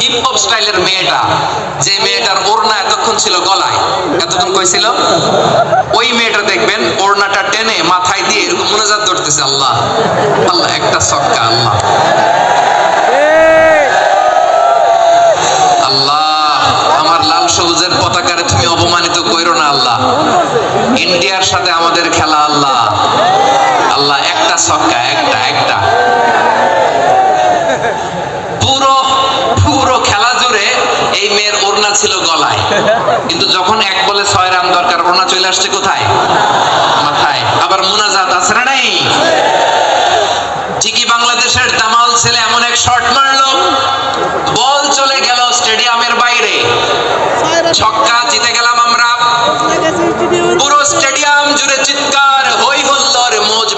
Hip hop স্টাইলের মেয়েটা, যে মেয়েটার ওড়না এতক্ষণ ছিল গলায়, এতক্ষণ কই ছিল ওই মেয়েটা দেখবেন ওড়নাটা টেনে মাথায় দিয়ে এরকম মোনাজাত ধরতেছে, আল্লাহ আল্লাহ, একটা সক্কা আল্লাহ। আল্লাহ, আমার লাল সবুজের পতাকারে তুমি অপমানিত কইরো না, আল্লাহ। ইন্ডিয়ার সাথে আমাদের খেলা, আল্লাহ। আল্লাহ, একটা ছক্কা, একটা একটা পুরো পুরো খেলা জুড়ে এই মেয়ের ওড়না ছিল গলায় কিন্তু যখন এক বলে ছয় রান দরকার, ওনা চলে আসছে কোথায়? মাথায়। আবার মুনাজাত আছে না নাই? ঠিকই বাংলাদেশের দামাল ছেলে এমন এক শট মারলো। বল চলে গেল স্টেডিয়ামের বাইরে। ছক্কা জিতে গেলাম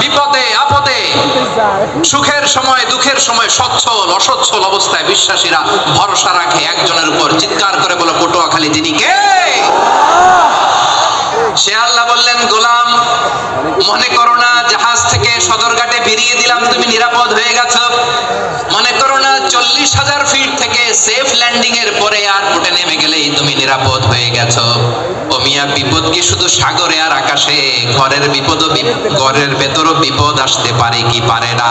বিপদে, আপদে, সুখের সময়, দুঃখের সময়, সচ্ছল, অসচ্ছল অবস্থায় বিশ্বাসীরা ভরসা রাখে, একজনের উপর চিৎকার করে বলে, পটুয়াখালী, যিনি কে? সে আল্লাহ বললেন, গোলাম মনে করো না, জাহাজ থেকে সদরঘাটে বেরিয়ে দিলাম, তুমি নিরাপদ হয়ে গেছো। মনে করো না, চল্লিশ হাজার ফিট থেকে সেফ ল্যান্ডিং এর পরে এয়ারপোর্টে নেমে গেলেই তুমি নিরাপদ হয়ে গেছো। ও মিয়া, বিপদ কি শুধু সাগরে আর আকাশে? ঘরের বিপদ ঘরের ভেতরও বিপদ আসতে পারে কি পারে না?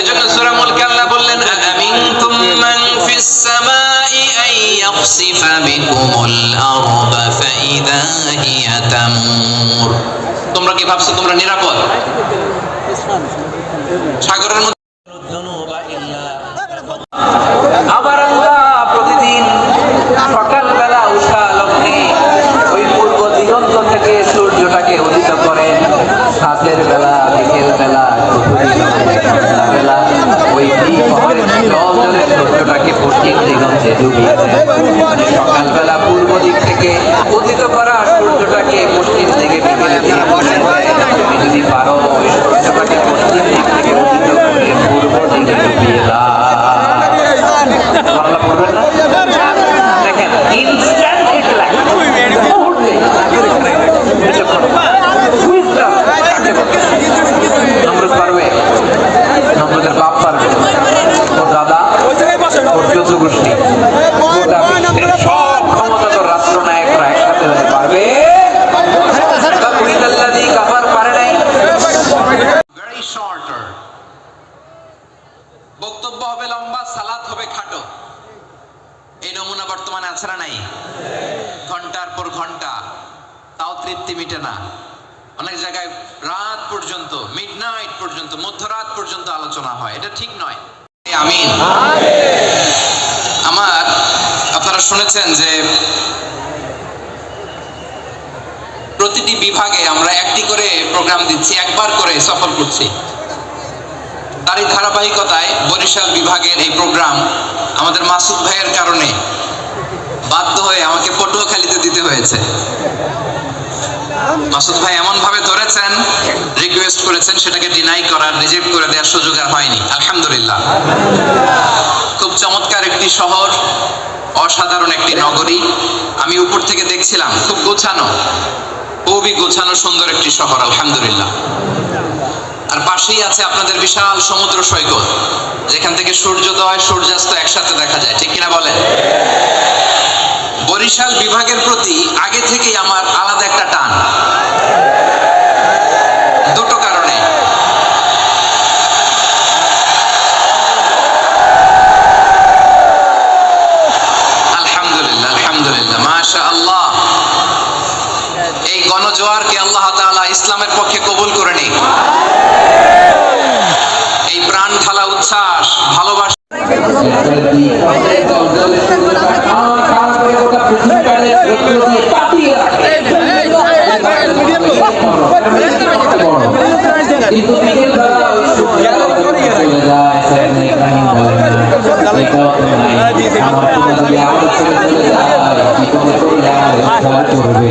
এজন্য সূরা মুলকে আল্লাহ বললেন, আমিনতুম মান ফিস সামাই আন ইয়াখসিফা বিকুমুল আরদ ফাইদা হিয়া তামুর তোমরা কি ভাবছ? তোমরা নিরাপদ? সাগরের মধ্যে আবার আল্লাহ প্রতিদিন সকালবেলা উঠা লগ্নে ওই পূর্ব দিগন্ত থেকে সূর্যটাকে উদিত করেন রাতের বেলা, বিকেল বেলা বেলা, ওই পশ্চিম দিগন্তে সকালবেলা পূর্ব দিক থেকে উদিত করা সূর্যটাকে পশ্চিম দিকে বিকেলে দিয়ে বসে যদি পারো ওই সূর্যটাকে পশ্চিম দিক থেকে উদিত করে পূর্ব দিকে ডুবিয়ে দাও বাংলা পড়বেন না দেখেন ইনস্ট্যান্ট হিট লাগে মুহূর্তে এটা করো। Wisdom কাকে বলে? নমরুদ পারবে নমরুদের বাপ পারবে ওর দাদা ওর চোদ্দ গোষ্ঠী গোটা বিশ্বের সব ক্ষমতাধর রাষ্ট্রনায়করা একসাথে হতে পারবে বাকুরিদাল্লাযী কাফার পারে নাই ভেরি শর্টার বক্তব্য হবে লম্বা, সালাত হবে খাটো। এই নমুনা বর্তমানে আছে না নাই? ঘণ্টার পর ঘণ্টা। তাও তৃপ্তি মিটে না। অনেক জায়গায় রাত পর্যন্ত মিডনাইট পর্যন্ত, মধ্যরাত পর্যন্ত আলোচনা হয়। এটা ঠিক নয়। এ আমিন। আমার, আপনারা শুনেছেন যে প্রতিটি বিভাগে আমরা একটি করে প্রোগ্রাম দিচ্ছি, একবার করে সফল করছি। তারই ধারাবাহিকতায় বরিশাল বিভাগের এই প্রোগ্রাম আমাদের মাসুদ ভাইয়ের কারণে বাধ্য হয়ে আমাকে পটুয়াখালীতে দিতে হয়েছে। মাসুদ ভাই এমন ভাবে ধরেছেন রিকোয়েস্ট করেছেন, সেটাকে ডিনাই করার রিজেক্ট করে দেওয়ার সুযোগ আর হয়নি। আলহামদুলিল্লাহ। খুব চমৎকার একটি শহর, অসাধারণ একটি নগরী। আমি উপর থেকে দেখছিলাম, খুব গোছানো। খুবই গোছানো সুন্দর একটি শহর, আলহামদুলিল্লাহ। আর পাশেই আছে আপনাদের বিশাল সমুদ্র সৈকত, যেখান থেকে সূর্যোদয়, সূর্যাস্ত একসাথে দেখা যায়, ঠিক কিনা বলেন? বরিশাল বিভাগের প্রতি আগে থেকেই আমার আলাদা একটা টান দুটো কারণে আলহামদুলিল্লাহ আলহামদুলিল্লাহ মাশা আল্লাহ এই কে আল্লাহ তাআলা ইসলামের পক্ষে কবুল করে নেই এই প্রাণ ঠালা উচ্ছ্বাস ভালোবাসা সাগরের দিক আমাদের দল দল কা কা করে গোটা পৃথিবীটারে রৌদ্র দিয়ে কাটিয়ে রাখে কিন্তু বিকেল বেলা ওই সূর্য চলে যায় সেখানে ইব্রাহিম বলে না এটাও তো নাই আমার তোমরা যদি আবার ছেড়ে চলে যায় বিপদে পড়লে আর উদ্ধার করবে